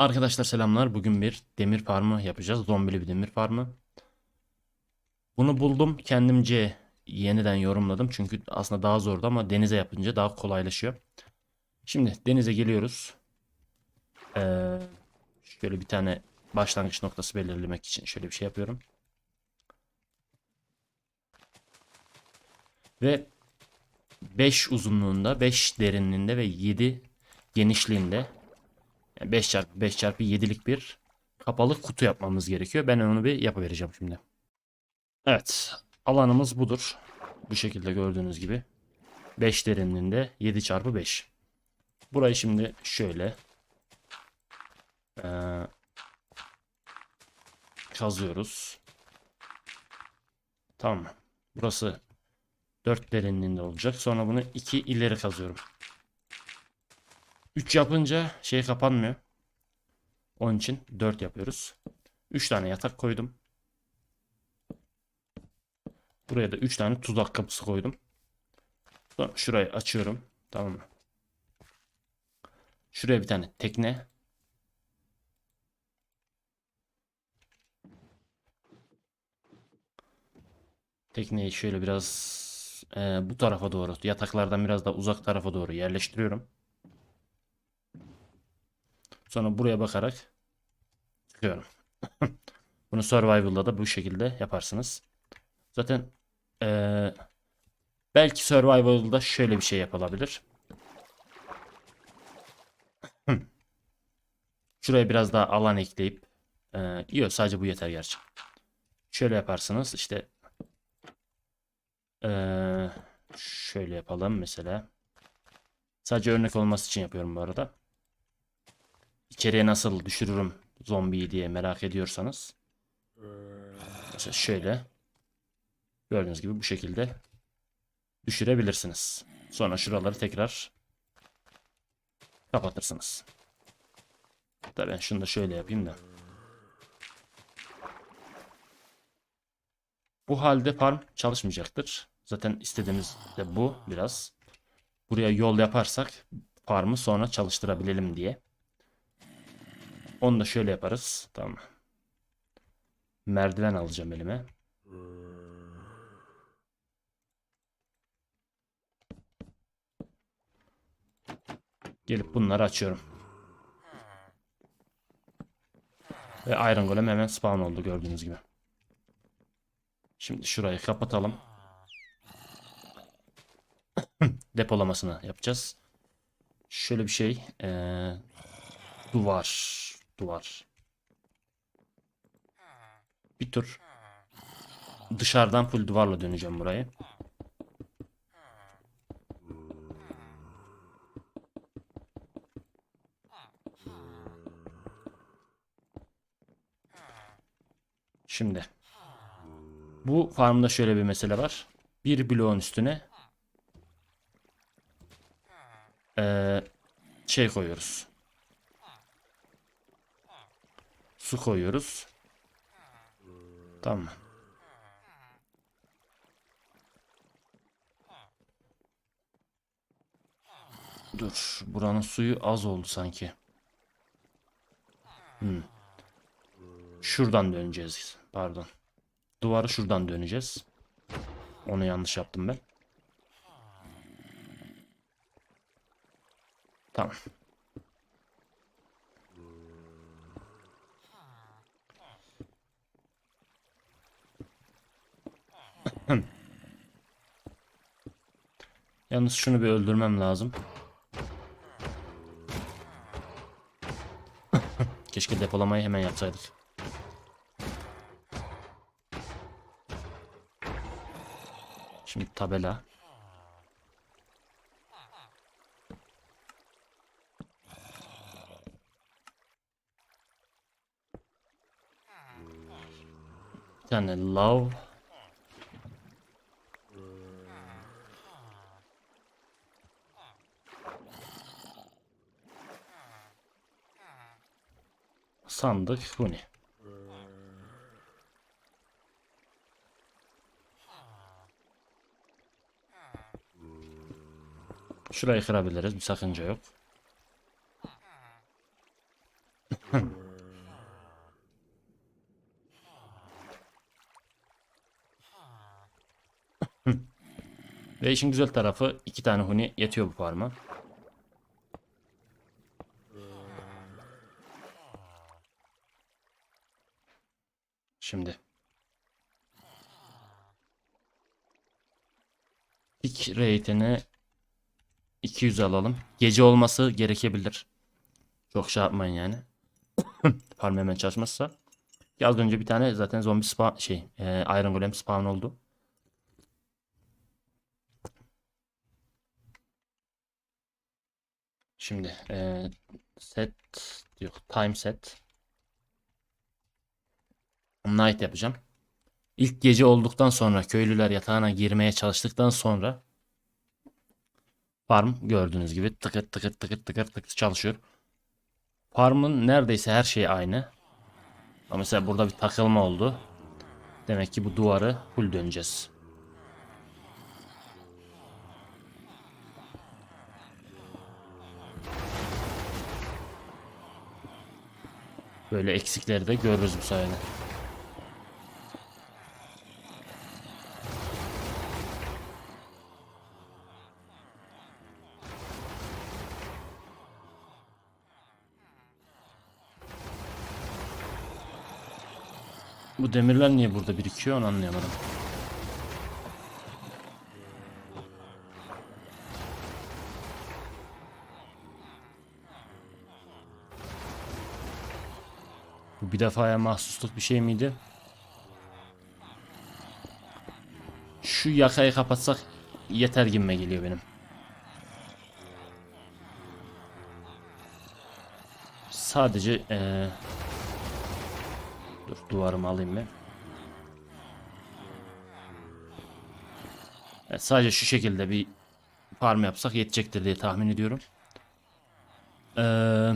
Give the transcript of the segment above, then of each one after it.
Arkadaşlar selamlar. Bugün bir demir farmı yapacağız. Zombili bir demir farmı. Bunu buldum. Kendimce yeniden yorumladım. Çünkü aslında daha zordu ama denize yapınca daha kolaylaşıyor. Şimdi denize geliyoruz. Ee, şöyle bir tane başlangıç noktası belirlemek için şöyle bir şey yapıyorum. Ve 5 uzunluğunda, 5 derinliğinde ve 7 genişliğinde yani 5 çarpı 5 çarpı 7'lik bir kapalı kutu yapmamız gerekiyor. Ben onu bir yapıvereceğim şimdi. Evet. Alanımız budur. Bu şekilde gördüğünüz gibi. 5 derinliğinde 7 çarpı 5. Burayı şimdi şöyle eee, kazıyoruz. Tamam? Burası 4 derinliğinde olacak. Sonra bunu 2 ileri kazıyorum. 3 yapınca şey kapanmıyor. Onun için 4 yapıyoruz. 3 tane yatak koydum. Buraya da 3 tane tuzak kapısı koydum. Sonra şurayı açıyorum. Tamam mı? Şuraya bir tane tekne. Tekneyi şöyle biraz e, bu tarafa doğru, yataklardan biraz da uzak tarafa doğru yerleştiriyorum. Sonra buraya bakarak çıkıyorum. Bunu Survival'da da bu şekilde yaparsınız. Zaten eee, belki Survival'da şöyle bir şey yapılabilir. Şuraya biraz daha alan ekleyip eee yok sadece bu yeter gerçi. Şöyle yaparsınız işte eee, şöyle yapalım mesela. Sadece örnek olması için yapıyorum bu arada. İçeriye nasıl düşürürüm zombiyi diye merak ediyorsanız. Mesela şöyle. Gördüğünüz gibi bu şekilde düşürebilirsiniz. Sonra şuraları tekrar kapatırsınız. Tabii ben şunu da şöyle yapayım da. Bu halde farm çalışmayacaktır. Zaten istediğimiz de bu biraz. Buraya yol yaparsak farmı sonra çalıştırabilelim diye. Onu da şöyle yaparız. Tamam. Merdiven alacağım elime. Gelip bunları açıyorum. Ve Iron Golem hemen spawn oldu gördüğünüz gibi. Şimdi şurayı kapatalım. Depolamasını yapacağız. Şöyle bir şey. Ee, duvar. Duvar. Bir tur dışarıdan full duvarla döneceğim burayı. Şimdi bu farmda şöyle bir mesele var. Bir bloğun üstüne eee, şey koyuyoruz. Su koyuyoruz. Tamam. Dur. Buranın suyu az oldu sanki. Hmm. Şuradan döneceğiz. Pardon. Duvarı şuradan döneceğiz. Onu yanlış yaptım ben. Tamam. Yalnız şunu bir öldürmem lazım. Keşke depolamayı hemen yapsaydık. Şimdi tabela. Bir tane love. Sandık bu ne? Şurayı kırabiliriz. Bir sakınca yok. Ve işin güzel tarafı iki tane huni yetiyor bu farma. Şimdi. Pick rate'ini 200 alalım. Gece olması gerekebilir. Çok şey yapmayın yani. Farm hemen çalışmazsa. Ya az önce bir tane zaten zombi spawn şey e, Iron Golem spawn oldu. Şimdi e, set yok time set night yapacağım. İlk gece olduktan sonra köylüler yatağına girmeye çalıştıktan sonra farm gördüğünüz gibi tıkır tıkır tıkır tıkır tıkır çalışıyor. Farmın neredeyse her şeyi aynı. Ama mesela burada bir takılma oldu. Demek ki bu duvarı full döneceğiz. Böyle eksikleri de görürüz bu sayede. Bu demirler niye burada birikiyor onu anlayamadım. Bu bir defaya mahsusluk bir şey miydi? Şu yakayı kapatsak yeter gibime geliyor benim. Sadece eee Dur duvarımı alayım ben. Evet, sadece şu şekilde bir farm yapsak yetecektir diye tahmin ediyorum. Ee,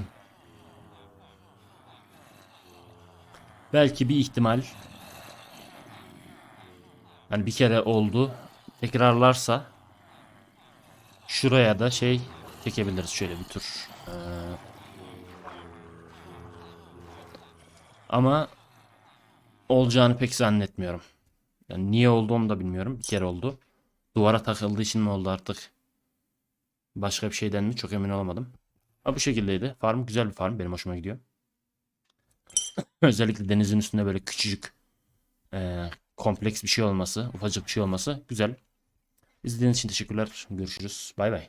belki bir ihtimal hani bir kere oldu tekrarlarsa şuraya da şey çekebiliriz şöyle bir tür. Ee, ama olacağını pek zannetmiyorum. Yani niye oldu onu da bilmiyorum. Bir kere oldu. Duvara takıldığı için mi oldu artık? Başka bir şeyden mi? Çok emin olamadım. Ama bu şekildeydi. Farm güzel bir farm. Benim hoşuma gidiyor. Özellikle denizin üstünde böyle küçücük e, kompleks bir şey olması, ufacık bir şey olması güzel. İzlediğiniz için teşekkürler. Görüşürüz. Bay bay.